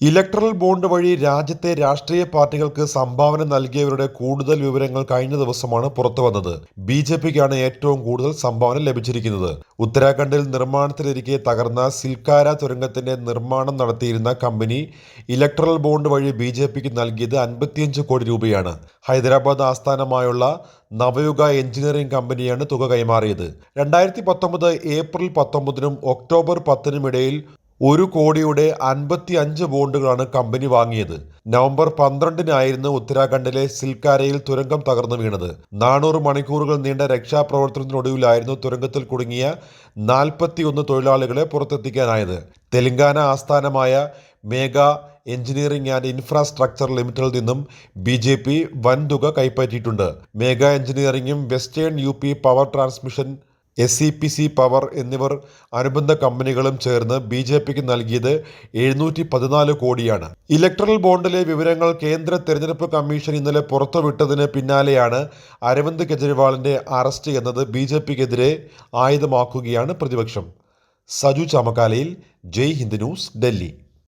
Electoral bond വഴി രാജ്യത്തെ രാഷ്ട്രീയ പാർട്ടികൾക്ക് സംഭാവന നൽകിയവരുടെ കൂടുതൽ വിവരങ്ങൾ കഴിഞ്ഞ ദിവസമാണ് പുറത്തുവന്നത് ബി ജെ പിക്കാണ് ഏറ്റവും കൂടുതൽ സംഭാവന ലഭിച്ചിരിക്കുന്നത്. ഉത്തരാഖണ്ഡിൽ നിർമ്മാണത്തിലിരിക്കെ തകർന്ന സിൽക്കാര തുരങ്കത്തിന്റെ നിർമ്മാണം നടത്തിയിരുന്ന കമ്പനി ഇലക്ട്രൽ ബോണ്ട് വഴി ബി ജെ പിക്ക് നൽകിയത് അൻപത്തിയഞ്ച് കോടി രൂപയാണ്. ഹൈദരാബാദ് ആസ്ഥാനമായുള്ള നവയുഗ എഞ്ചിനീയറിംഗ് കമ്പനിയാണ് തുക കൈമാറിയത്. രണ്ടായിരത്തി പത്തൊമ്പത് ഏപ്രിൽ പത്തൊമ്പതിനും ഒക്ടോബർ പത്തിനും ഇടയിൽ ഒരു കോടിയുടെ അൻപത്തി അഞ്ച് ബോണ്ടുകളാണ് കമ്പനി വാങ്ങിയത്. നവംബർ പന്ത്രണ്ടിനായിരുന്നു ഉത്തരാഖണ്ഡിലെ സിൽക്കാരയിൽ തുരങ്കം തകർന്നു വീണത്. നാനൂറ് മണിക്കൂറുകൾ നീണ്ട രക്ഷാപ്രവർത്തനത്തിനൊടുവിലായിരുന്നു തുരങ്കത്തിൽ കുടുങ്ങിയ നാൽപ്പത്തിയൊന്ന് തൊഴിലാളികളെ പുറത്തെത്തിക്കാനായത്. തെലങ്കാന ആസ്ഥാനമായ മേഘ എഞ്ചിനീയറിംഗ് ആൻഡ് ഇൻഫ്രാസ്ട്രക്ചർ ലിമിറ്റഡിൽ നിന്നും ബി ജെ പി വൻതുക കൈപ്പറ്റിയിട്ടുണ്ട്. Megha എഞ്ചിനീയറിംഗും western U P power transmission S C P C power എന്നിവർ അനുബന്ധ കമ്പനികളും ചേർന്ന് ബി ജെ പിക്ക് നൽകിയത് എഴുന്നൂറ്റി പതിനാല് കോടിയാണ്. ഇലക്ട്രൽ ബോണ്ടിലെ വിവരങ്ങൾ കേന്ദ്ര തെരഞ്ഞെടുപ്പ് കമ്മീഷൻ ഇന്നലെ പുറത്തുവിട്ടതിന് പിന്നാലെയാണ് അരവിന്ദ് കെജ്രിവാളിന്റെ അറസ്റ്റ് എന്നത് ബി ജെ പിക്കെതിരെ ആയുധമാക്കുകയാണ് പ്രതിപക്ഷം. സജു ചാമക്കാലയിൽ ജയ് ഹിന്ദ് ന്യൂസ് ഡൽഹി.